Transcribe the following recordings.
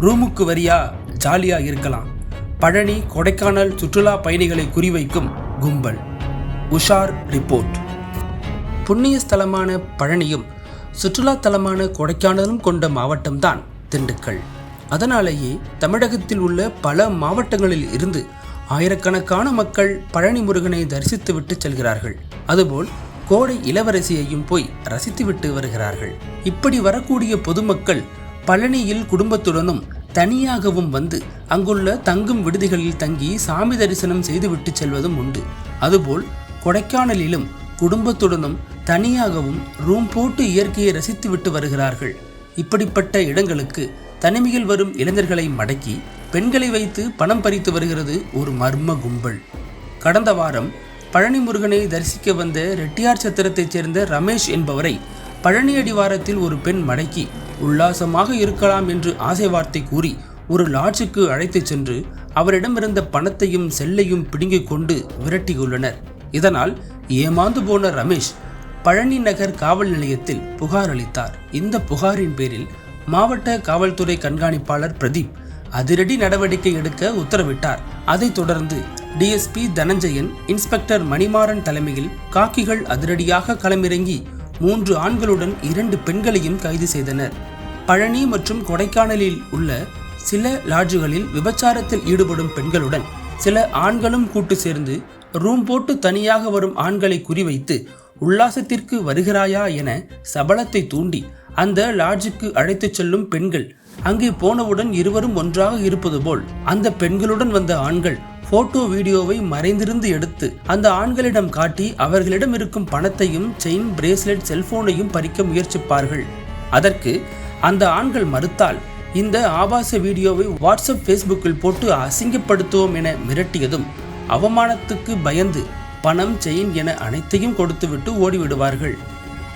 ரூமுக்கு வரியா ஜாலியாக இருக்கலாம். பழனி கொடைக்கானல் சுற்றுலா பயணிகளை குறிவைக்கும் கும்பல். உஷார் ரிப்போர்ட். புண்ணிய ஸ்தலமான பழனியும் சுற்றுலா தலமான கொடைக்கானலும் கொண்ட மாவட்டம்தான் திண்டுக்கல். அதனாலேயே தமிழகத்தில் உள்ள பல மாவட்டங்களில் இருந்து ஆயிரக்கணக்கான மக்கள் பழனி முருகனை தரிசித்துவிட்டு செல்கிறார்கள். அதுபோல் கோடை இளவரசியையும் போய் ரசித்துவிட்டு வருகிறார்கள். இப்படி வரக்கூடிய பொதுமக்கள் பழனியில் குடும்பத்துடனும் தனியாகவும் வந்து அங்குள்ள தங்கும் விடுதிகளில் தங்கி சாமி தரிசனம் செய்துவிட்டு செல்வதும் உண்டு. அதுபோல் கொடைக்கானலிலும் குடும்பத்துடனும் தனியாகவும் ரூம் போட்டு இயற்கையை ரசித்துவிட்டு வருகிறார்கள். இப்படிப்பட்ட இடங்களுக்கு தனிமையில் வரும் இளைஞர்களை மடக்கி பெண்களை வைத்து பணம் பறித்து வருகிறது ஒரு மர்ம கும்பல். கடந்த வாரம் பழனி முருகனை தரிசிக்க வந்த ரெட்டியார் சத்திரத்தைச் சேர்ந்த ரமேஷ் என்பவரை பழனி அடிவாரத்தில் ஒரு பெண் மடக்கி உல்லாசமாக இருக்கலாம் என்று ஆசை வார்த்தை கூறி ஒரு லாட்ஜுக்கு அழைத்துச் சென்று அவரிடமிருந்த பணத்தையும் செல்லையும் பிடுங்கிக் கொண்டு விரட்டியுள்ளனர். இதனால் ஏமாந்து போன ரமேஷ் பழனி நகர் காவல் நிலையத்தில் புகார் அளித்தார். இந்த புகாரின் பேரில் மாவட்ட காவல்துறை கண்காணிப்பாளர் பிரதீப் அதிரடி நடவடிக்கை எடுக்க உத்தரவிட்டார். அதைத் தொடர்ந்து டிஎஸ்பி தனஞ்சயன் இன்ஸ்பெக்டர் மணிமாறன் தலைமையில் காக்கிகள் அதிரடியாக களமிறங்கி மூன்று ஆண்களுடன் இரண்டு பெண்களையும் கைது செய்தனர். பழனி மற்றும் கொடைக்கானலில் உள்ள சில லாட்ஜுகளில் விபச்சாரத்தில் ஈடுபடும் பெண்களுடன் சில ஆண்களும் கூட்டு சேர்ந்து ரூம் போட்டு தனியாக வரும் ஆண்களை குறிவைத்து உல்லாசத்திற்கு வருகிறாயா என சபலத்தை தூண்டி அந்த லாட்ஜுக்கு அழைத்துச் செல்லும் பெண்கள் அங்கே போனவுடன் இருவரும் ஒன்றாக இருப்பது போல் அந்த பெண்களுடன் வந்த ஆண்கள் போட்டோ வீடியோவை மறைந்திருந்து எடுத்து அந்த ஆண்களிடம் காட்டி அவர்களிடம் இருக்கும் பணத்தையும் செயின் பிரேஸ்லெட் செல்போனையும் பறிக்க முயற்சிப்பார்கள். அதற்கு அந்த ஆண்கள் மறுத்தால் இந்த ஆபாச வீடியோவை வாட்ஸ்அப் ஃபேஸ்புக்கில் போட்டு அசிங்கப்படுத்துவோம் என மிரட்டியதும் அவமானத்துக்கு பயந்து பணம் செயின் என அனைத்தையும் கொடுத்துவிட்டு ஓடிவிடுவார்கள்.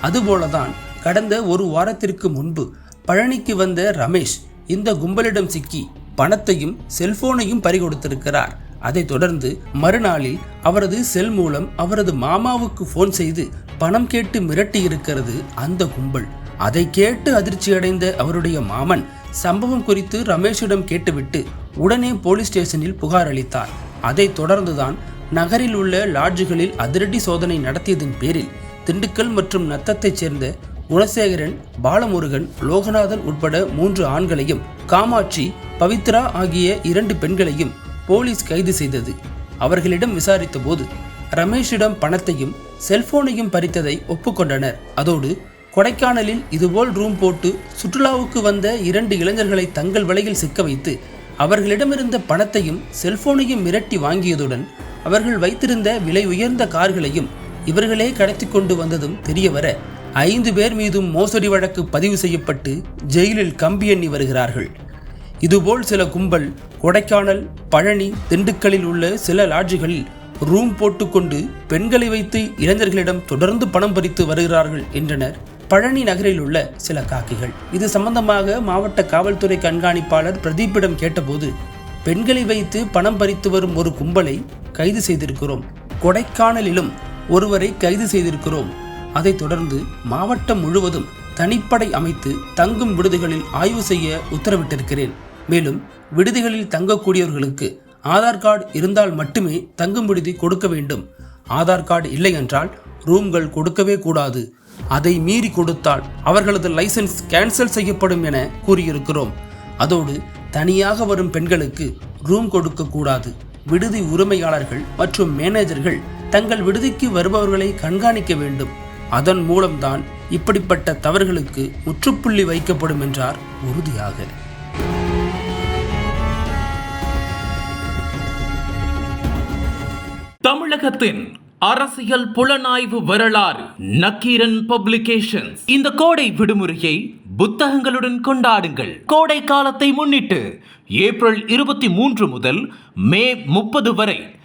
அதுபோலதான் கடந்த ஒரு வாரத்திற்கு முன்பு பழனிக்கு வந்த ரமேஷ் இந்த கும்பலிடம் சிக்கி பணத்தையும் செல்போனையும் பறிகொடுத்திருக்கிறார். அதைத் தொடர்ந்து மறுநாளில் அவரது செல் மூலம் அவரது மாமாவுக்கு ஃபோன் செய்து பணம் கேட்டு மிரட்டி இருக்கிறது அந்த கும்பல். அதை கேட்டு அதிர்ச்சியடைந்த அவருடைய மாமன் சம்பவம் குறித்து ரமேஷிடம் கேட்டுவிட்டு உடனே போலீஸ் ஸ்டேஷனில் புகார் அளித்தார். அதைத் தொடர்ந்துதான் நகரில் உள்ள லாட்ஜுகளில் அதிரடி சோதனை நடத்தியதன் பேரில் திண்டுக்கல் மற்றும் நத்தத்தைச் சேர்ந்த குணசேகரன் பாலமுருகன் லோகநாதன் உட்பட மூன்று ஆண்களையும் காமாட்சி பவித்ரா ஆகிய இரண்டு பெண்களையும் போலீஸ் கைது செய்தது. அவர்களிடம் விசாரித்த போது ரமேஷிடம் பணத்தையும் செல்போனையும் பறித்ததை ஒப்புக்கொண்டனர். அதோடு கொடைக்கானலில் இதுபோல் ரூம் போட்டு சுற்றுலாவுக்கு வந்த இரண்டு இளைஞர்களை தங்கள் வலையில் சிக்க வைத்து அவர்களிடமிருந்த பணத்தையும் செல்போனையும் மிரட்டி வாங்கியதுடன் அவர்கள் வைத்திருந்த விலை உயர்ந்த கார்களையும் இவர்களே கடத்தி கொண்டு வந்ததும் தெரியவர ஐந்து பேர் மீதும் மோசடி வழக்கு பதிவு செய்யப்பட்டு ஜெயிலில் கம்பி எண்ணி வருகிறார்கள். இதுபோல் சில கும்பல் கொடைக்கானல் பழனி திண்டுக்கல்லில் உள்ள சில லாட்ஜுகளில் ரூம் போட்டுக்கொண்டு பெண்களை வைத்து இளைஞர்களிடம் தொடர்ந்து பணம் பறித்து வருகிறார்கள் என்றனர். பழனி நகரில் உள்ள சில காக்கிகள். இது சம்பந்தமாக மாவட்ட காவல்துறை கண்காணிப்பாளர் பிரதீப்பிடம் கேட்டபோது பெண்களை வைத்து பணம் பறித்து வரும் ஒரு கும்பலை கைது செய்திருக்கிறோம். கொடைக்கானலிலும் ஒருவரை கைது செய்திருக்கிறோம். அதைத் தொடர்ந்து மாவட்டம் முழுவதும் தனிப்படை அமைத்து தங்கும் விடுதிகளில் ஆய்வு செய்ய உத்தரவிட்டிருக்கிறேன். மேலும் விடுதிகளில் தங்கக்கூடியவர்களுக்கு ஆதார் கார்டு இருந்தால் மட்டுமே தங்கும் விடுதி கொடுக்க வேண்டும். ஆதார் கார்டு இல்லை என்றால் ரூம்கள் கொடுக்கவே கூடாது. அதை மீறி கொடுத்தால் அவர்களது லைசன்ஸ் கேன்சல் செய்யப்படும் என கூறியிருக்கிறோம். அதோடு தனியாக வரும் பெண்களுக்கு ரூம் கொடுக்க கூடாது. விடுதி உரிமையாளர்கள் மற்றும் மேனேஜர்கள் தங்கள் விடுதிக்கு வருபவர்களை கண்காணிக்க வேண்டும். அதன் மூலம்தான் இப்படிப்பட்ட தவறுகளுக்கு முற்றுப்புள்ளி வைக்கப்படும் என்றார் உறுதியாக. தமிழகத்தின் அரசியல் புலனாய்வு வரலாறு நக்கீரன் பப்ளிகேஷன்ஸ். இந்த கோடை விடுமுறையை புத்தகங்களுடன் கொண்டாடுங்கள். கோடை காலத்தை முன்னிட்டு ஏப்ரல் இருபத்தி மூன்று முதல் மே முப்பது வரை